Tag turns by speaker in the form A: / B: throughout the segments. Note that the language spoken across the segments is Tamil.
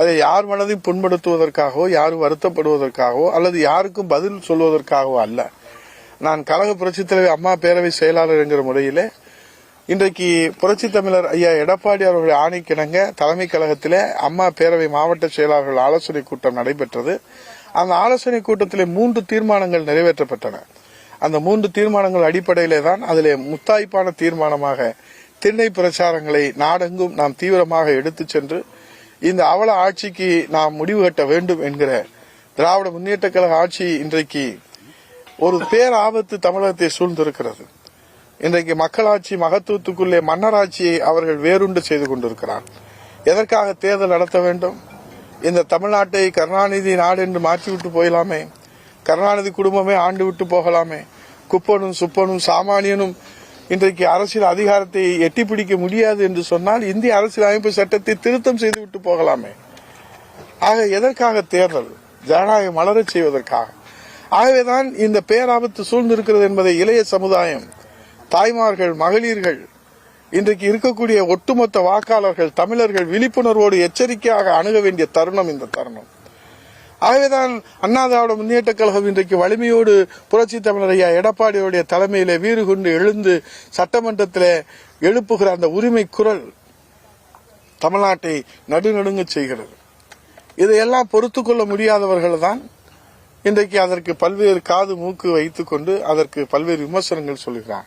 A: அதை யார் மனதையும் புண்படுத்துவதற்காகவோ யாரும் வருத்தப்படுவதற்காகவோ அல்லது யாருக்கும் பதில் சொல்வதற்காகவோ அல்ல. நான் கழக புரட்சித் தலைவர் அம்மா பேரவை செயலாளர் என்கிற முறையிலே இன்றைக்கு புரட்சி தமிழர் ஐயா எடப்பாடி அவர்களுடைய ஆணைக்கிணங்க தலைமை கழகத்திலே அம்மா பேரவை மாவட்ட செயலாளர்கள் ஆலோசனை கூட்டம் நடைபெற்றது. அந்த ஆலோசனை கூட்டத்திலே மூன்று தீர்மானங்கள் நிறைவேற்றப்பட்டன. அந்த மூன்று தீர்மானங்கள் அடிப்படையிலே தான் அதிலே முத்தாய்ப்பான தீர்மானமாக திண்ணை பிரச்சாரங்களை நாடெங்கும் நாம் தீவிரமாக எடுத்துச் சென்று இந்த அவல ஆட்சிக்கு நாம் முடிவு கட்ட வேண்டும் என்கிற திராவிட முன்னேற்ற கழக ஆட்சி இன்றைக்கு ஒரு பேராபத்து தமிழகத்தை சூழ்ந்திருக்கிறது. இன்றைக்கு மக்களாட்சி மகத்துவத்துக்குள்ளே மன்னராட்சியை அவர்கள் வேறுண்டு செய்து கொண்டிருக்கிறார். எதற்காக தேர்தல் நடத்த வேண்டும்? இந்த தமிழ்நாட்டை கருணாநிதி நாடு என்று மாற்றிவிட்டு போயலாமே? கருணாநிதி குடும்பமே ஆண்டு விட்டு போகலாமே? குப்பனும் சுப்பனும் சாமானியனும் இன்றைக்கு அரசியல் அதிகாரத்தை எட்டி பிடிக்க முடியாது என்று சொன்னால் இந்திய அரசியல் அமைப்பு சட்டத்தை திருத்தம் செய்துவிட்டு போகலாமே. ஆக எதற்காக தேர்தல்? ஜனநாயகம் மலரச் செய்வதற்காக. ஆகவேதான் இந்த பேராபத்து சூழ்ந்திருக்கிறது என்பதை இளைய சமுதாயம் தாய்மார்கள் மகளிர்கள் இன்றைக்கு இருக்கக்கூடிய ஒட்டுமொத்த வாக்காளர்கள் தமிழர்கள் விழிப்புணர்வோடு எச்சரிக்கையாக அணுக வேண்டிய தருணம் இந்த தருணம். ஆகவேதான் அண்ணா திராவிட முன்னேற்ற கழகம் இன்றைக்கு வலிமையோடு புரட்சி தமிழர் ஐயா எடப்பாடியுடைய தலைமையிலே வீறு கொண்டு எழுந்து சட்டமன்றத்திலே எழுப்புகிற அந்த உரிமை குரல் தமிழ்நாட்டை நடுநடுங்க செய்கிறது. இதையெல்லாம் பொறுத்து கொள்ள முடியாதவர்கள் தான் இன்றைக்கு அதற்கு பல்வேறு காது மூக்கு வைத்துக் கொண்டு அதற்கு பல்வேறு விமர்சனங்கள் சொல்கிறான்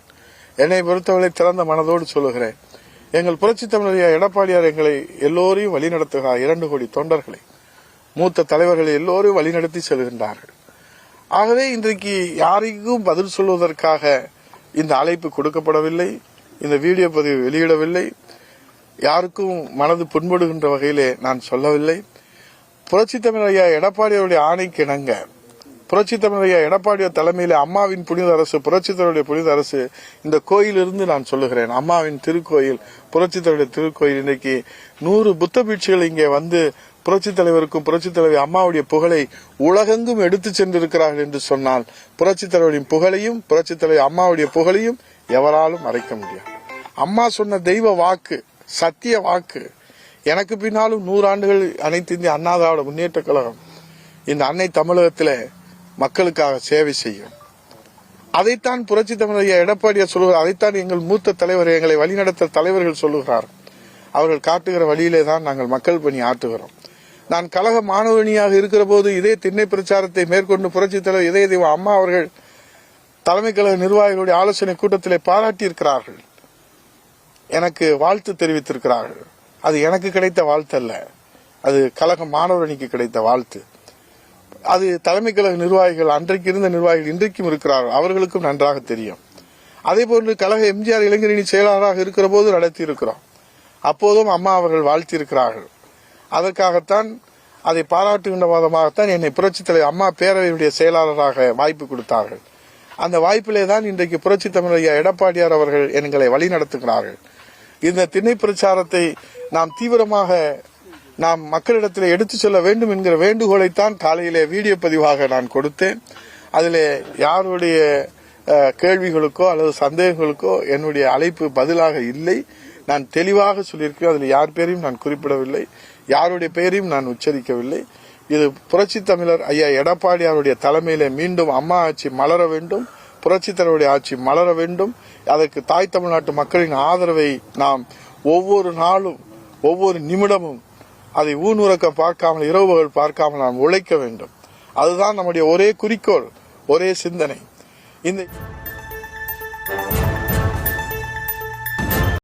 A: என்னை பொறுத்தவரை திறந்த மனதோடு சொல்லுகிறேன். எங்கள் புரட்சி தமிழர் எடப்பாடியார் எங்களை எல்லோரையும் வழிநடத்துகிறார். இரண்டு கோடி தொண்டர்களை. மூத்த தலைவர்கள் எல்லோரும் வழிநடத்தி செல்கின்றார்கள். ஆகவே இன்றைக்கு யாருக்கும் பதில் சொல்வதற்காக இந்த அழைப்பு கொடுக்கப்படவில்லை இந்த வீடியோ பதிவு வெளியிடவில்லை. யாருக்கும் மனது புண்படுகின்ற வகையிலே நான் சொல்லவில்லை. புரட்சி தமிழர் ஐயா ஆணைக்கு இணங்க புரட்சி தமிழர் ஐயா தலைமையில அம்மாவின் புனித அரசு புரட்சித்தருடைய புனித அரசு இந்த கோயிலிருந்து நான் சொல்லுகிறேன். அம்மாவின் திருக்கோயில் புரட்சித்தருடைய திருக்கோயில். இன்னைக்கு நூறு புத்த பீட்சிகள் இங்கே வந்து புரட்சி தலைவருக்கும் புரட்சி தலைவி அம்மாவுடைய புகழை உலகெங்கும் எடுத்து சென்றிருக்கிறார்கள் என்று சொன்னால் புரட்சி தலைவரின் புகழையும் புரட்சி தலைவி அம்மாவுடைய புகழையும் எவராலும் மறைக்க முடியாது. அம்மா சொன்ன தெய்வ வாக்கு சத்திய வாக்கு எனக்கு பின்னாலும் நூறாண்டுகள் அனைத்து இந்திய அண்ணா திராவிட முன்னேற்ற கழகம் இந்த அன்னை தமிழகத்தில் மக்களுக்காக சேவை செய்யும். அதைத்தான் புரட்சி தமிழக எடப்பாடியார் சொல்லுகிறார். அதைத்தான் எங்கள் மூத்த தலைவர் எங்களை வழிநடத்த தலைவர்கள் சொல்லுகிறார். அவர்கள் காட்டுகிற வழியிலே தான் நாங்கள் மக்கள் பணி ஆற்றுகிறோம். நான் கழக மாணவனியாக இருக்கிற போது இதே திண்ணை பிரச்சாரத்தை மேற்கொண்டு புரட்சி தலைவர் இதய தெய்வம் அம்மா அவர்கள் தலைமை கழக நிர்வாகிகளுடைய ஆலோசனை கூட்டத்திலே பாராட்டியிருக்கிறார்கள். எனக்கு வாழ்த்து தெரிவித்திருக்கிறார்கள். அது எனக்கு கிடைத்த வாழ்த்து அல்ல அது கழக மாணவரணிக்கு கிடைத்த வாழ்த்து. அது தலைமை கழக நிர்வாகிகள் அன்றைக்கு இருந்த நிர்வாகிகள் இன்றைக்கும் இருக்கிறார்கள். அவர்களுக்கும் நன்றாக தெரியும். அதே போன்று கழக எம்ஜிஆர் இளைஞரணி செயலாளராக இருக்கிற போது நடத்தி இருக்கிறோம் அப்போதும் அம்மா அவர்கள் வாழ்த்தியிருக்கிறார்கள். அதற்காகத்தான் அதை பாராட்டுகின்ற விதமாகத்தான் என்னை புரட்சித் தலைவர் அம்மா பேரவையுடைய செயலாளராக வாய்ப்பு கொடுத்தார்கள். அந்த வாய்ப்பிலே தான் இன்றைக்கு புரட்சி தமிழர் எடப்பாடியார் அவர்கள் எங்களை வழிநடத்துகிறார்கள். இந்த திண்ணை பிரச்சாரத்தை நாம் தீவிரமாக நாம் மக்களிடத்தில் எடுத்துச் செல்ல வேண்டும் என்கிற வேண்டுகோளைத்தான் காலையிலே வீடியோ பதிவாக நான் கொடுத்தேன். அதிலே யாருடைய கேள்விகளுக்கோ அல்லது சந்தேகங்களுக்கோ என்னுடைய அழைப்பு பதிலாக இல்லை. நான் தெளிவாக சொல்லியிருக்கிறேன். அதில் யார் பேரையும் நான் குறிப்பிடவில்லை. யாருடைய பெயரையும் நான் உச்சரிக்கவில்லை. இது புரட்சி தமிழர் ஐயா எடப்பாடி அவருடைய தலைமையிலே மீண்டும் அம்மா ஆட்சி மலர வேண்டும். புரட்சி தலைவருடைய ஆட்சி மலர வேண்டும். அதற்கு தாய் தமிழ்நாட்டு மக்களின் ஆதரவை நாம் ஒவ்வொரு நாளும் ஒவ்வொரு நிமிடமும் அதை ஊனுறக்க பார்க்காமல் இரவுகள் பார்க்காமல் நாம் உழைக்க வேண்டும். அதுதான் நம்முடைய ஒரே குறிக்கோள் ஒரே சிந்தனை. இந்த